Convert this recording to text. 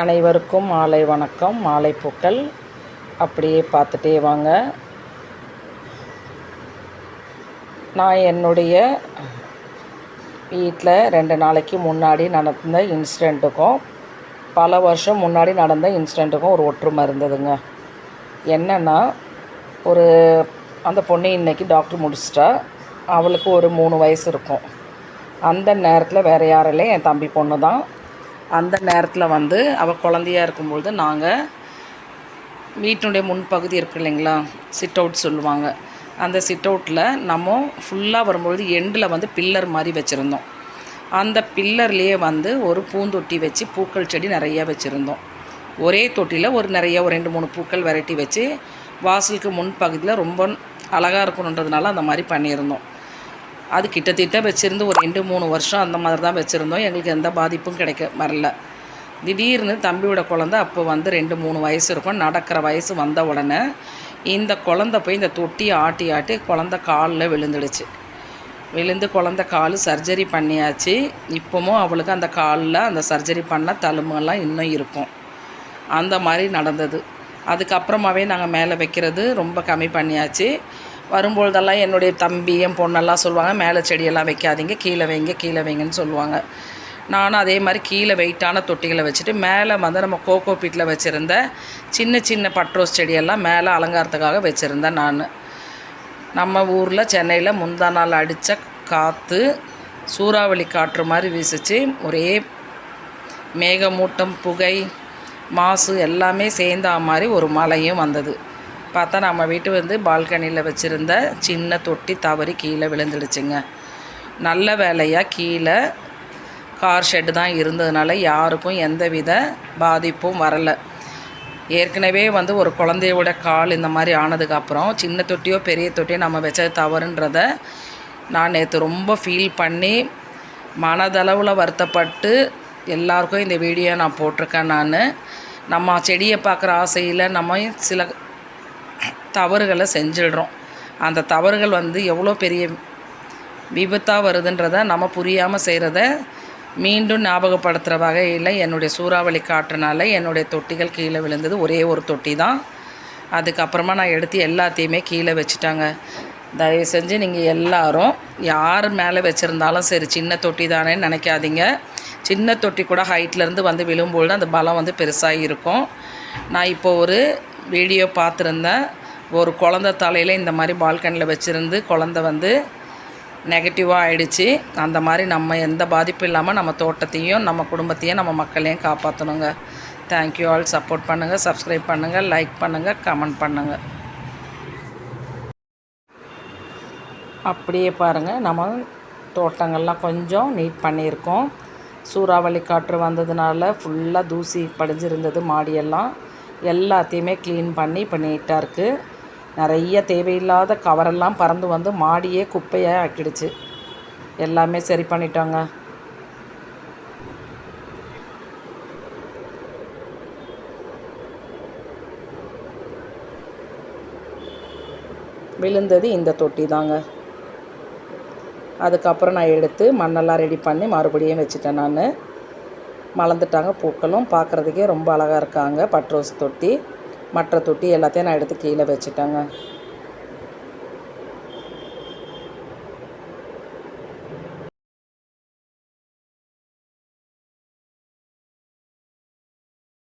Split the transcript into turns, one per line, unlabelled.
அனைவருக்கும் மாலை வணக்கம் மாலை பூக்கள். அப்படியே பார்த்துட்டே வாங்க. நான் என்னுடைய வீட்டில் ரெண்டு நாளைக்கு முன்னாடி நடந்த இன்சிடெண்ட்டுக்கும் பல வருஷம் முன்னாடி நடந்த இன்சிடெண்ட்டுக்கும் ஒரு ஒற்றுமை இருந்ததுங்க. என்னென்னா ஒரு அந்த பொண்ணு இன்றைக்கி டாக்டர் முடிச்சிட்டா. அவளுக்கு ஒரு மூணு வயசு இருக்கும். அந்த நேரத்தில் வேறு யாரும் இல்லை. என் தம்பி பொண்ணு தான் அந்த நேரத்தில் வந்து அவள் குழந்தையா இருக்கும்பொழுது நாங்கள் வீட்டினுடைய முன்பகுதி இருக்கு இல்லைங்களா சிட் அவுட் சொல்லுவாங்க. அந்த சிட் அவுட்டில் நம்ம ஃபுல்லாக வரும்பொழுது எண்டில் வந்து பில்லர் மாதிரி வச்சுருந்தோம். அந்த பில்லர்லேயே வந்து ஒரு பூந்தொட்டி வச்சு பூக்கள் செடி நிறையா வச்சுருந்தோம். ஒரே தொட்டியில் ஒரு நிறைய ஒரு ரெண்டு மூணு பூக்கள் வெரைட்டி வச்சு வாசலுக்கு முன்பகுதியில் ரொம்ப அழகாக இருக்கணுன்றதுனால அந்த மாதிரி பண்ணியிருந்தோம். அது கிட்டத்தட்ட வச்சுருந்து ஒரு ரெண்டு மூணு வருஷம் அந்த மாதிரி தான் வச்சுருந்தோம். எங்களுக்கு எந்த பாதிப்பும் கிடைக்க வரல. திடீர்னு தம்பியோட குழந்த அப்போ வந்து ரெண்டு மூணு வயசு இருக்கும். நடக்கிற வயசு வந்த உடனே இந்த குழந்த போய் இந்த தொட்டியை ஆட்டி ஆட்டி குழந்த காலில் விழுந்துடுச்சு. விழுந்து குழந்த கால் சர்ஜரி பண்ணியாச்சு. இப்போவும் அவளுக்கு அந்த காலில் அந்த சர்ஜரி பண்ண தழும்பெல்லாம் இன்னும் இருக்கும். அந்த மாதிரி நடந்தது. அதுக்கப்புறமாவே நாங்கள் மேலே வைக்கிறது ரொம்ப கம்மி பண்ணியாச்சு. வரும்பொழுதெல்லாம் என்னுடைய தம்பி என் பொண்ணெல்லாம் சொல்லுவாங்க மேலே செடியெல்லாம் வைக்காதீங்க கீழே வைங்க கீழே வைங்கன்னு சொல்லுவாங்க. நானும் அதே மாதிரி கீழே வெயிட்டான தொட்டிகளை வச்சுட்டு மேலே வந்து நம்ம கோகோ பீட்டில் வச்சுருந்த சின்ன சின்ன பட்ரோஸ் செடியெல்லாம் மேலே அலங்காரத்துக்காக வச்சுருந்தேன் நான். நம்ம ஊரில் சென்னையில் முந்தா நாள் அடித்த காற்று சூறாவளி காற்று மாதிரி வீசிச்சு ஒரே மேகமூட்டம் புகை மாசு எல்லாமே சேர்ந்தா மாதிரி ஒரு மழையும் வந்தது. பார்த்தா நம்ம வீட்டு வந்து பால்கனியில் வச்சுருந்த சின்ன தொட்டி தவறி கீழே விழுந்துடுச்சுங்க. நல்ல வேலையாக கீழே கார் ஷெட்டு தான் இருந்ததுனால யாருக்கும் எந்த வித பாதிப்பும் வரலை. ஏற்கனவே வந்து ஒரு குழந்தையோட கால் இந்த மாதிரி ஆனதுக்கப்புறம் சின்ன தொட்டியோ பெரிய தொட்டியோ நம்ம வச்சது தவறுன்றத நான் நேற்று ரொம்ப ஃபீல் பண்ணி மனதளவில் வருத்தப்பட்டு எல்லாருக்கும் இந்த வீடியோ நான் போட்டிருக்கேன் நான். நம்ம செடியை பார்க்குற ஆசையில் நம்ம சில தவறுகளை செஞ்சிடுறோம். அந்த தவறுகள் வந்து எவ்வளோ பெரிய விபத்தாக வருதுன்றத நம்ம புரியாமல் செய்கிறத மீண்டும் ஞாபகப்படுத்துகிற வகையில் என்னுடைய சூறாவளி காற்றுனால என்னுடைய தொட்டிகள் கீழே விழுந்தது. ஒரே ஒரு தொட்டி தான். அதுக்கப்புறமா நான் எடுத்து எல்லாத்தையுமே கீழே வச்சுட்டாங்க. தயவு செஞ்சு நீங்கள் எல்லாரும் யார் மேலே வச்சுருந்தாலும் சரி சின்ன தொட்டி தானே நினைக்காதீங்க. சின்ன தொட்டி கூட ஹைட்லேருந்து வந்து விழும்பொழுது அந்த பலம் வந்து பெருசாக இருக்கும் நான் இப்போ ஒரு வீடியோ பார்த்துருந்தேன். ஒரு குழந்த தலையில் இந்த மாதிரி பால்கனியில் வச்சுருந்து குழந்த வந்து நெகட்டிவாக ஆயிடுச்சு. அந்த மாதிரி நம்ம எந்த பாதிப்பும் இல்லாமல் நம்ம தோட்டத்தையும் நம்ம குடும்பத்தையும் நம்ம மக்களையும் காப்பாற்றணுங்க தேங்க்யூ ஆல் சப்போர்ட் பண்ணுங்கள் சப்ஸ்கிரைப் பண்ணுங்கள் லைக் பண்ணுங்கள் கமெண்ட் பண்ணுங்கள் அப்படியே பாருங்கள் நம்ம தோட்டங்கள்லாம் கொஞ்சம் நீட் பண்ணியிருக்கோம். சூறாவளி காற்று வந்ததுனால ஃபுல்லாக தூசி படிஞ்சிருந்தது மாடியெல்லாம். எல்லாத்தையுமே க்ளீன் பண்ணி இப்போ நீட்டாக இருக்குது நிறைய தேவையில்லாத கவரெல்லாம் பறந்து வந்து மாடியே குப்பையாக ஆக்கிடுச்சு. எல்லாமே சரி பண்ணிட்டோங்க. விழுந்தது இந்த தொட்டி தாங்க. அதுக்கப்புறம் நான் எடுத்து மண்ணெல்லாம் ரெடி பண்ணி மறுபடியும் வச்சுட்டேன் நான். மலர்ந்துட்டாங்க பூக்களும். பார்க்குறதுக்கே ரொம்ப அழகாக இருக்காங்க பட்ரோஸ் தொட்டி. மற்ற தொட்டி எல்லாத்தையும் நான் எடுத்து கீழே வச்சுட்டேங்க.